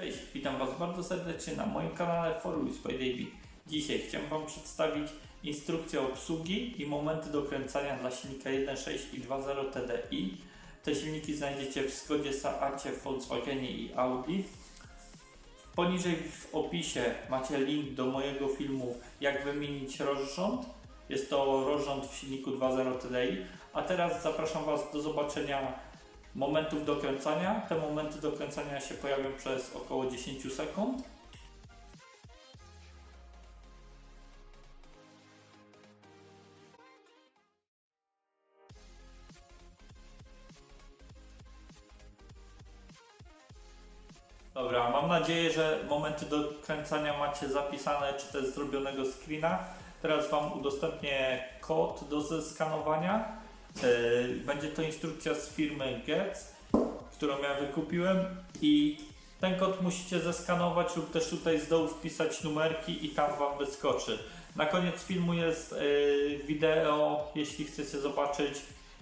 Cześć, witam Was bardzo serdecznie na moim kanale For Wheels by. Dzisiaj chciałem Wam przedstawić instrukcję obsługi i momenty dokręcania dla silnika 1.6 i 2.0 TDI. Te silniki znajdziecie w Skodzie, Seacie, Volkswagenie i Audi. Poniżej w opisie macie link do mojego filmu jak wymienić rozrząd. Jest to rozrząd w silniku 2.0 TDI. A teraz zapraszam Was do zobaczenia momentów dokręcania. Te momenty dokręcania się pojawią przez około 10 sekund. Dobra, mam nadzieję, że momenty dokręcania macie zapisane, czy też zrobionego screena. Teraz Wam udostępnię kod do zeskanowania. Yy, Będzie to instrukcja z firmy Getz, którą ja wykupiłem i ten kod musicie zeskanować lub też tutaj z dołu wpisać numerki i tam Wam wyskoczy. Na koniec filmu jest yy, wideo, jeśli chcecie zobaczyć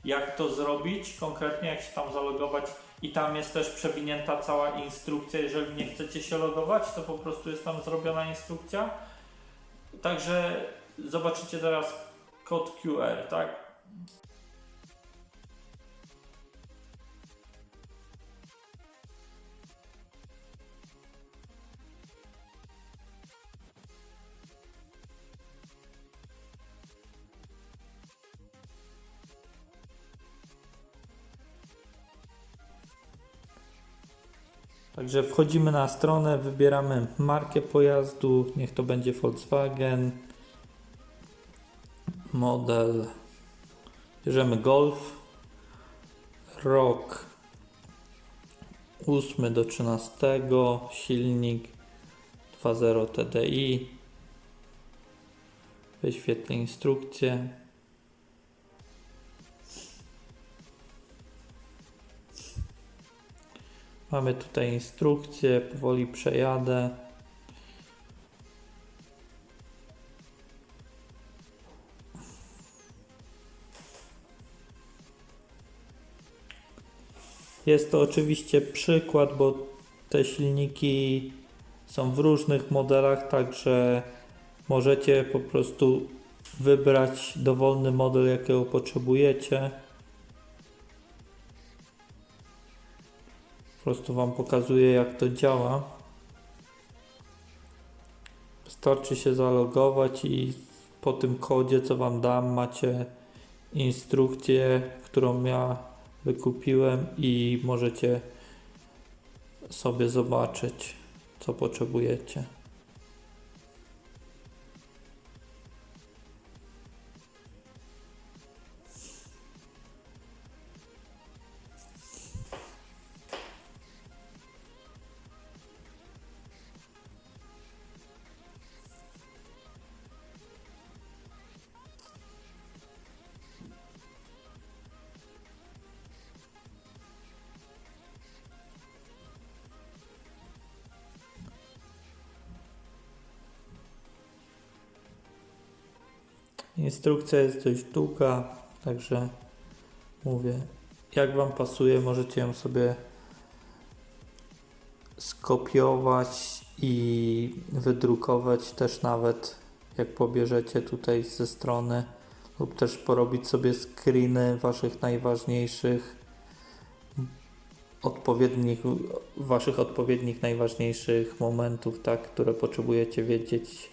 jak to zrobić, konkretnie jak się tam zalogować i tam jest też przewinięta cała instrukcja, jeżeli nie chcecie się logować, to po prostu jest tam zrobiona instrukcja. Także zobaczycie teraz kod QR, tak? Także wchodzimy na stronę, wybieramy markę pojazdu, niech to będzie Volkswagen, model, bierzemy Golf, rok 8 do 13, silnik 2.0 TDI, wyświetlę instrukcję. Mamy tutaj instrukcję, powoli przejadę. Jest to oczywiście przykład, bo te silniki są w różnych modelach, także możecie po prostu wybrać dowolny model, jakiego potrzebujecie. Prostu Wam pokazuję, jak to działa. Wystarczy się zalogować i po tym kodzie, co Wam dam, macie instrukcję, którą ja wykupiłem i możecie sobie zobaczyć, co potrzebujecie. Instrukcja jest dość długa, także mówię, jak Wam pasuje, możecie ją sobie skopiować i wydrukować też nawet jak pobierzecie tutaj ze strony lub też porobić sobie screeny Waszych najważniejszych odpowiednich, Waszych odpowiednich najważniejszych momentów, tak, które potrzebujecie wiedzieć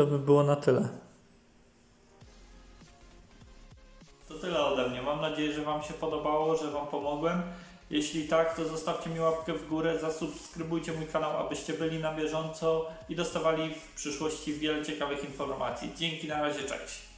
to by było na tyle. To tyle ode mnie. Mam nadzieję, że Wam się podobało, że Wam pomogłem. Jeśli tak, to zostawcie mi łapkę w górę, zasubskrybujcie mój kanał, abyście byli na bieżąco i dostawali w przyszłości wiele ciekawych informacji. Dzięki, na razie, cześć.